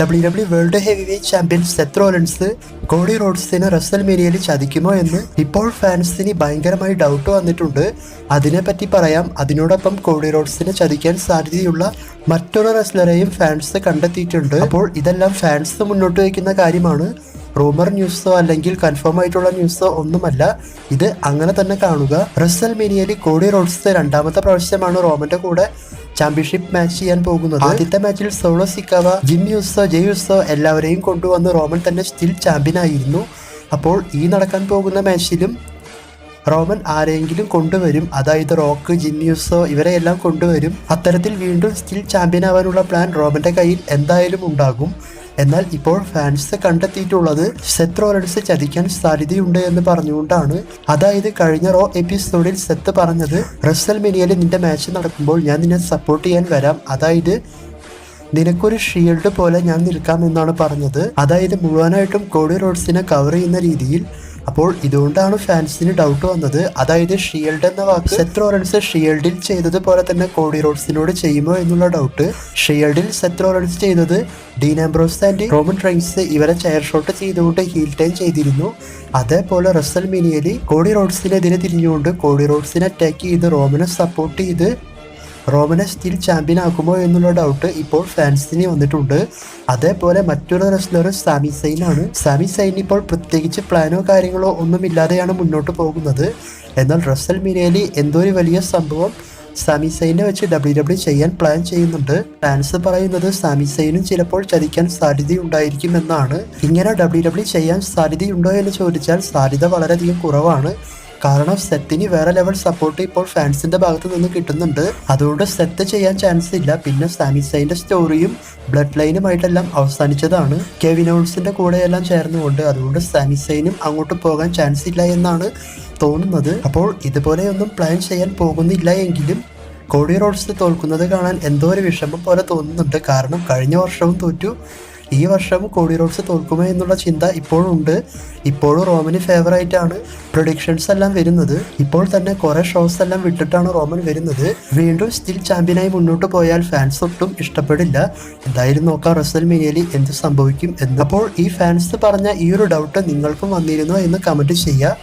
W W world heavyweight champion Seth Rollins Cody റോഡ്സിനെ റസൽ മേനിയയിൽ ചതിക്കുമോ എന്ന് ഇപ്പോൾ ഫാൻസിന് ഭയങ്കരമായി ഡൗട്ട് വന്നിട്ടുണ്ട്. അതിനെപ്പറ്റി പറയാം. അതിനോടൊപ്പം കോഡി റോഡ്സിനെ ചതിക്കാൻ സാധ്യതയുള്ള മറ്റൊരു റെസ്ലറെയും ഫാൻസ് കണ്ടെത്തിയിട്ടുണ്ട്. അപ്പോൾ ഇതെല്ലാം ഫാൻസ് മുന്നോട്ട് വയ്ക്കുന്ന കാര്യമാണ്. റൂമർ ന്യൂസോ അല്ലെങ്കിൽ കൺഫേം ആയിട്ടുള്ള ന്യൂസോ ഒന്നുമല്ല. ഇത് അങ്ങനെ തന്നെ കാണുക. റസൽ മേനിയയിൽ കോഡി റോഡ്സ് രണ്ടാമത്തെ പ്രാവശ്യമാണ് റോമന്റെ കൂടെ ചാമ്പ്യൻഷിപ്പ് മാച്ച് ചെയ്യാൻ പോകുന്നത്. ആദ്യത്തെ മാച്ചിൽ Solo Sikoa Jimmy Uso Jey Uso എല്ലാവരെയും കൊണ്ടുവന്ന് റോമൻ തന്നെ സ്റ്റിൽ ചാമ്പ്യൻ ആയിരുന്നു. അപ്പോൾ ഈ നടക്കാൻ പോകുന്ന മാച്ചിലും റോമൻ ആരെങ്കിലും കൊണ്ടുവരും അതായത് റോക്ക് ജിന്നിയൂസോ ഇവരെ എല്ലാം കൊണ്ടുവരും. അത്തരത്തിൽ വീണ്ടും സ്റ്റിൽ ചാമ്പ്യൻ ആവാനുള്ള പ്ലാൻ റോമന്റെ കയ്യിൽ എന്തായാലും ഉണ്ടാകും. എന്നാൽ ഇപ്പോൾ ഫാൻസ് കണ്ടെത്തിയിട്ടുള്ളത് സെത്ത് റോലൻസ് ചതിക്കാൻ സാധ്യതയുണ്ട് എന്ന് പറഞ്ഞുകൊണ്ടാണ്. അതായത് കഴിഞ്ഞ റോ എപ്പിസോഡിൽ സെത്ത് പറഞ്ഞത് റസൽ മെനിയയിൽ നിന്റെ മാച്ച് നടക്കുമ്പോൾ ഞാൻ നിന്നെ സപ്പോർട്ട് ചെയ്യാൻ വരാം. അതായത് നിനക്കൊരു ഷീൽഡ് പോലെ ഞാൻ നിൽക്കാം എന്നാണ് പറഞ്ഞത്. അതായത് മുഴുവനായിട്ടും കോഡി റോഡ്സിനെ കവർ ചെയ്യുന്ന രീതിയിൽ അപ്പോൾ ഇതുകൊണ്ടാണ് ഫാൻസിന് ഡൗട്ട് വന്നത്. അതായത് ഷീൽഡ് എന്ന വാക്ക് സെത്ത് റോളൻസ് ഷീൽഡിൽ ചെയ്തതുപോലെ തന്നെ കോഡി റോഡ്സിനോട് ചെയ്യുമോ എന്നുള്ള ഡൗട്ട് ഷീൽഡിൽ സെത്ത് റോളൻസ് ചെയ്തത് Dean Ambrose and Roman Reigns ഇവരെ ചെയർ ഷോട്ട് ചെയ്തുകൊണ്ട് ഹീൽ ടൈം ചെയ്തിരുന്നു. അതേപോലെ റസൽ മിനിയലി കോഡി റോഡ്സിനെതിരെ തിരിഞ്ഞുകൊണ്ട് കോഡി റോഡ്സിനെ അറ്റാക്ക് ചെയ്ത് റോമനെ സപ്പോർട്ട് ചെയ്ത് റോമനെ സ്റ്റിൽ ചാമ്പ്യൻ ആക്കുമോ എന്നുള്ള ഡൗട്ട് ഇപ്പോൾ ഫാൻസിന് വന്നിട്ടുണ്ട്. അതേപോലെ മറ്റൊരു റെസ്ലർ സാമി സൈൻ ആണ്. സാമി സൈൻ ഇപ്പോൾ പ്രത്യേകിച്ച് പ്ലാനോ കാര്യങ്ങളോ ഒന്നുമില്ലാതെയാണ് മുന്നോട്ട് പോകുന്നത്. എന്നാൽ റസൽ മിനേലി എന്തോ ഒരു വലിയ സംഭവം സാമി സൈനെ വെച്ച് ഡബ്ല്യു ഡബ്ല്യു ചെയ്യാൻ പ്ലാൻ ചെയ്യുന്നുണ്ട്. ഫാൻസ് പറയുന്നത് സാമി സൈനും ചിലപ്പോൾ ചതിക്കാൻ സാധ്യതയുണ്ടായിരിക്കും എന്നാണ് ഇങ്ങനെ ഡബ്ല്യു ഡബ്ല്യു ചെയ്യാൻ സാധ്യതയുണ്ടോ എന്ന് ചോദിച്ചാൽ സാധ്യത വളരെയധികം കുറവാണ്. കാരണം സെത്തിന് വേറെ ലെവൽ സപ്പോർട്ട് ഇപ്പോൾ ഫാൻസിന്റെ ഭാഗത്ത് നിന്ന് കിട്ടുന്നുണ്ട്. അതുകൊണ്ട് സെറ്റ് ചെയ്യാൻ ചാൻസ് ഇല്ല. പിന്നെ സാമിസൈന്റെ സ്റ്റോറിയും ബ്ലഡ് ലൈനുമായിട്ടെല്ലാം അവസാനിച്ചതാണ്. കെവിനോൾസിന്റെ കൂടെയെല്ലാം ചേർന്നുകൊണ്ട് അതുകൊണ്ട് സാമിസൈനും അങ്ങോട്ട് പോകാൻ ചാൻസ് ഇല്ല എന്നാണ് തോന്നുന്നത്. അപ്പോൾ ഇതുപോലെയൊന്നും പ്ലാൻ ചെയ്യാൻ പോകുന്നില്ല എങ്കിലും കോടി റോഡ്സ് തോൽക്കുന്നത് കാണാൻ എന്തോ ഒരു വിഷമം പോലെ തോന്നുന്നുണ്ട്. കാരണം കഴിഞ്ഞ വർഷവും തോറ്റു. ഈ വർഷം കോഡി റോഡ്സ് തോൽക്കുമോ എന്നുള്ള ചിന്ത ഇപ്പോഴും ഉണ്ട് ഇപ്പോഴും റോമന് ഫേവറായിട്ടാണ് പ്രൊഡിക്ഷൻസ് എല്ലാം വരുന്നത്. ഇപ്പോൾ തന്നെ കുറെ ഷോസ് എല്ലാം വിട്ടിട്ടാണ് റോമൻ വരുന്നത്. വീണ്ടും സ്റ്റിൽ ചാമ്പ്യനായി മുന്നോട്ട് പോയാൽ ഫാൻസ് ഒട്ടും ഇഷ്ടപ്പെടില്ല. എന്തായാലും നോക്കാം റസൽ മിനിയലി എന്ത് സംഭവിക്കും എന്ന്. അപ്പോൾ ഈ ഫാൻസ് പറഞ്ഞ ഈ ഒരു ഡൗട്ട് നിങ്ങൾക്കും വന്നിരുന്നോ എന്ന് കമന്റ് ചെയ്യുക.